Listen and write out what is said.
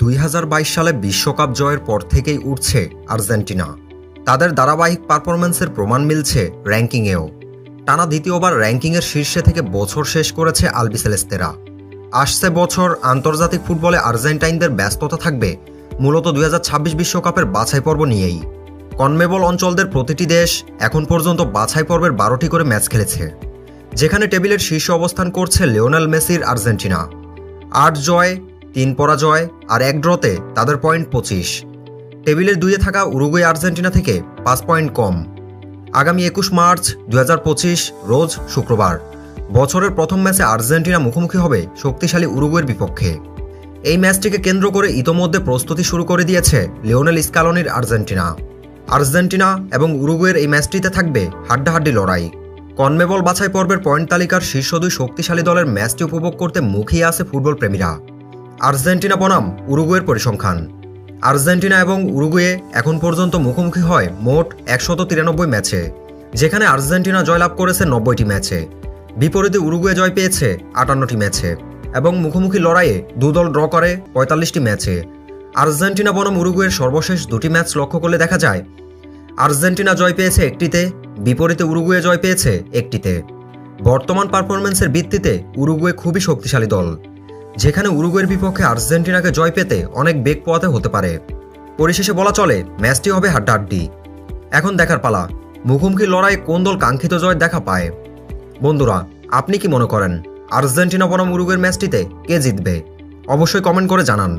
দুই হাজার বাইশ সালে বিশ্বকাপ জয়ের পর থেকেই উঠছে আর্জেন্টিনা। তাদের ধারাবাহিক পারফরম্যান্সের প্রমাণ মিলছে র্যাঙ্কিংয়েও। টানা দ্বিতীয়বার র্যাঙ্কিংয়ের শীর্ষে থেকে বছর শেষ করেছে আলবিসেলেস্তেরা। আসছে বছর আন্তর্জাতিক ফুটবলে আর্জেন্টাইনদের ব্যস্ততা থাকবে, মূলত দুই বিশ্বকাপের বাছাই পর্ব নিয়েই। কনমেবল অঞ্চলদের প্রতিটি দেশ এখন পর্যন্ত বাছাই পর্বের বারোটি করে ম্যাচ খেলেছে, যেখানে টেবিলের শীর্ষ অবস্থান করছে লিওনেল মেসির আর্জেন্টিনা। আট জয় তিন পরাজয় আর এক ড্রতে তাদের পয়েন্ট পঁচিশ। টেবিলের দুইয়ে থাকা উরুগুয়ে আর্জেন্টিনা থেকে পাঁচ পয়েন্ট কম। আগামী একুশ মার্চ দু হাজার পঁচিশ, রোজ শুক্রবার। বছরের প্রথম ম্যাচে আর্জেন্টিনা মুখোমুখি হবে শক্তিশালী উরুগুয়ের বিপক্ষে। এই ম্যাচটিকে কেন্দ্র করে ইতোমধ্যে প্রস্তুতি শুরু করে দিয়েছে লিওনেল স্কালনির আর্জেন্টিনা। আর্জেন্টিনা এবং উরুগুয়ের এই ম্যাচটিতে থাকবে হাড্ডাহাড্ডি লড়াই। কনমেবল বাছাই পর্বের পয়েন্ট তালিকার শীর্ষ দুই শক্তিশালী দলের ম্যাচটি উপভোগ করতে মুখিয়ে আছে ফুটবল প্রেমীরা আর্জেন্টিনা বনাম উরুগুয়ের পরিসংখ্যান। আর্জেন্টিনা এবং উরুগুয়ে এখন পর্যন্ত মুখোমুখি হয় মোট একশত তিরানব্বই ম্যাচে, যেখানে আর্জেন্টিনা জয়লাভ করেছে নব্বইটি ম্যাচে। বিপরীতে উরুগুয়ে জয় পেয়েছে আটান্নটি ম্যাচে এবং মুখোমুখি লড়াইয়ে দুদল ড্র করে পঁয়তাল্লিশটি ম্যাচে। আর্জেন্টিনা বনাম উরুগুয়ের সর্বশেষ দুটি ম্যাচ লক্ষ্য করলে দেখা যায়, আর্জেন্টিনা জয় পেয়েছে একটিতে, বিপরীতে উরুগুয়ে জয় পেয়েছে একটিতে। বর্তমান পারফরমেন্সের ভিত্তিতে উরুগুয়ে খুবই শক্তিশালী দল। যেখানে উরুগুয়ের বিপক্ষে আর্জেন্টিনাকে জয় পেতে অনেক বেগ পোয়াতে হতে পারে। পরিশেষে বলা চলে, ম্যাচটি হবে হাড্ডাহাড্ডি। এখন দেখার পালা, মুখোমুখি লড়াই কোন দল কাঙ্ক্ষিত জয় দেখা পায়? বন্ধুরা, আপনি কি মনে করেন, আর্জেন্টিনা বনাম উরুগুয়ের ম্যাচটিতে কে জিতবে? অবশ্যই কমেন্ট করে জানান।